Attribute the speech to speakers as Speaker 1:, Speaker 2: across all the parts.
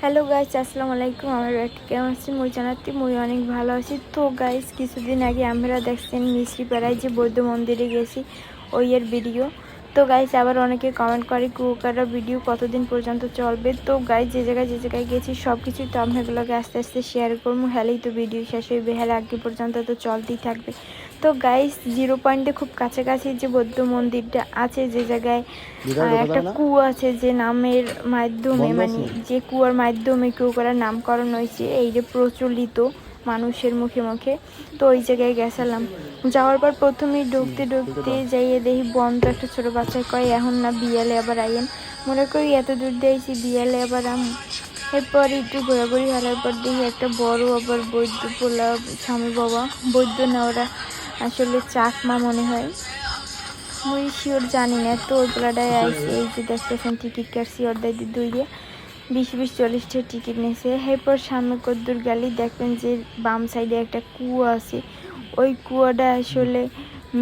Speaker 1: Hello guys আসসালামু আলাইকুম। আমার কেমন আছি মই জানাতে মই অনেক ভালো আছি। তো গাইস কিছুদিন আগে আমরা দেখছেন মিশ্রি পাড়ায় যে বৌদ্ধ মন্দিরে গেছি, ওই এর ভিডিও তো গাইজ আবার অনেকে কমেন্ট করে কুকারা ভিডিও কতদিন পর্যন্ত চলবে? তো গাইজ যে জায়গায় যে জায়গায় গেছি সব কিছুই তো আপনাগুলোকে আস্তে আস্তে শেয়ার করব। হেলেই তো ভিডিও শেষ হইবে হেলে আগে পর্যন্ত তো চলতেই থাকবে। তো গাইজ জিরো পয়েন্টে খুব কাছাকাছি যে বৌদ্ধ মন্দিরটা আছে যে জায়গায় একটা কুয়ো আছে যে নামের মাধ্যমে মানে যে কুয়ার মাধ্যমে কেউ নামকরণ হয়েছে এই যে প্রচলিত। মানুষের মুখে মুখে। তো ওই জায়গায় গেছিলাম। যাওয়ার পর প্রথমেই ঢুকতে ঢুকতে যাইয়ে দেখি বন্ধ একটা ছোট বাচ্চা কয়, এখন না বিয়ালে আবার আইয়েন? মনে করি এত দূর দিয়েছি বিয়ালে আবার আম এরপর একটু ঘোরাঘুরি হওয়ার পর দেখি একটা বড় আবার বৈদ্য পোলা স্বামী বাবা, বৈদ্য না, ওরা আসলে চাকমা মনে হয়। মুই শিওর জানি না তো ওই পোলাটায় আইসি এই যে দেখতেছেন, টিকিট কাটছি ওর দাই দুই দিয়ে বিশ বিশ চল্লিশটা টিকিট নিয়েছে এরপর সামনে কদ্দুর গেলেই দেখবেন যে বাম সাইডে একটা কুয়া আছে। ওই কুয়াটা আসলে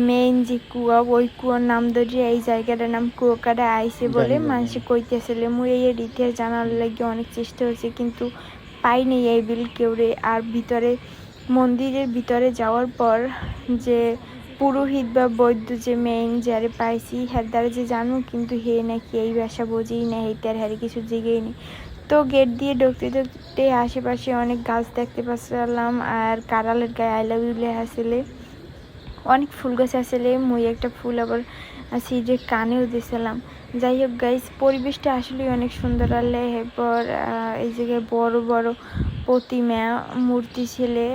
Speaker 1: মেইন যে কুয়া ওই কুয়ার নাম ধরিয়ে এই জায়গাটার নাম কুয়াকাটা আইসে বলে। মানুষে কইতেছিল মুই এই ইতিহাস জানার লাগে অনেক চেষ্টা হয়েছে কিন্তু পাইনি এই বিল কেউরে। আর ভিতরে মন্দিরের ভিতরে যাওয়ার পর যে পুরোহিত বা বৈদ্য যে মেইন যারে পাইছি হ্যার দ্বারা যে জানো কিন্তু হে নাকি এই ভাষা বোঝেই না হেতে আর হ্যারে কিছু জিগেই নি তো গেট দিয়ে ঢুকতে ঢুকতে আশেপাশে অনেক গাছ দেখতে পাচ্ছিলাম, আর কারালের গায়ে আই লাভ ইউ আসলে। অনেক ফুল গাছ আসলে, মুই একটা ফুল আবার যে কানেও দিয়েছিলাম যাই হোক গাইস পরিবেশটা আসলেই অনেক সুন্দর আর এরপর এই জায়গায় বড় বড় প্রতিমা মূর্তি ছেলে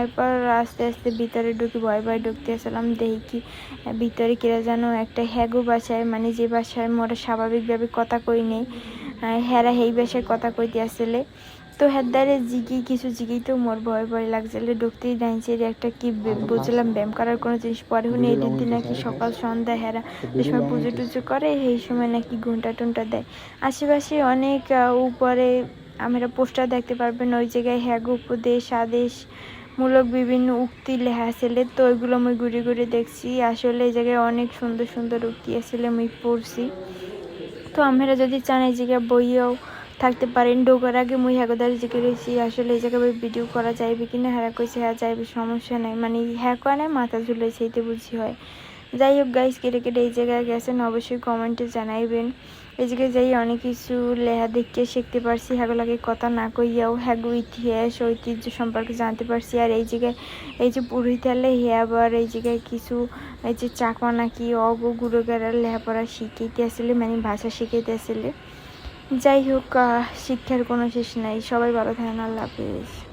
Speaker 1: এরপর আস্তে আস্তে ভিতরে ঢুকে ভয় ভয় ঢুকতে আসলাম। দেখি কি ভিতরে কিরা যেন একটা হ্যাগো বাসায় মানে যে বাসায় মোরা স্বাভাবিকভাবে কথা কই নেই হেরা সেই বাসায় কথা কইতে আসলে। তো হেদারে জিগি কিছু জিগি তো মোর ভয় ভয় লাগছিল। ঢুকতেই ডাইনসের একটা কি বে- বুঝলাম ব্যায়াম করার কোনো জিনিস পরে হুনে এটির দিন নাকি সকাল সন্ধ্যা হেরা যে সময় পুজো টুজো করে সেই সময় নাকি ঘণ্টা টুন্টা দেয়। আশেপাশে অনেক উপরে আমরা পোস্টার দেখতে পারবেন, ওই জায়গায় হ্যাগ উপদেশ আদেশ মূলক বিভিন্ন উক্তি লেখা আসলে তো ওইগুলো আমি ঘুরে ঘুরে দেখছি। আসলে এই জায়গায় অনেক সুন্দর সুন্দর উক্তি আসলে আমি পড়ছি। তো আমরা যদি চান এই জায়গায় বইয়েও থাকতে পারেন, ঢোকার আগে মুই হ্যাগোদারি জিজ্ঞে রয়েছি। আসলে এই জায়গায় ভিডিও করা যাইবে কিনা হ্যাঁ কইছে হ্যাঁ যাইবে, সমস্যা নাই। মানে হ্যাঁ করে নাই, মাথা ঝুলেছে এইতে বুঝি হয়। যাই হোক গাইস কেটে কেটে এই জায়গায় গেছেন, অবশ্যই কমেন্টে জানাইবেন। এই জায়গায় যাই, অনেক কিছু লেহা দেখতে শিখতে পারছি হ্যাগুলাকে কথা না কইয়াও হ্যাগো ইতিহাস, ঐতিহ্য সম্পর্কে জানতে পারছি। আর এই জায়গায়, এই যে পুরোহিতালে হে আবার এই জায়গায় কিছু, এই যে চাকমা নাকি অগ গুরুগারার লেখাপড়া শিখাইতে আসলে মানে ভাষা শিখাইতে আসলে। যাই হোক শিক্ষার কোনো শেষ নাই। সবাই ভালো থাকেন, আল্লাহ হাফিজ।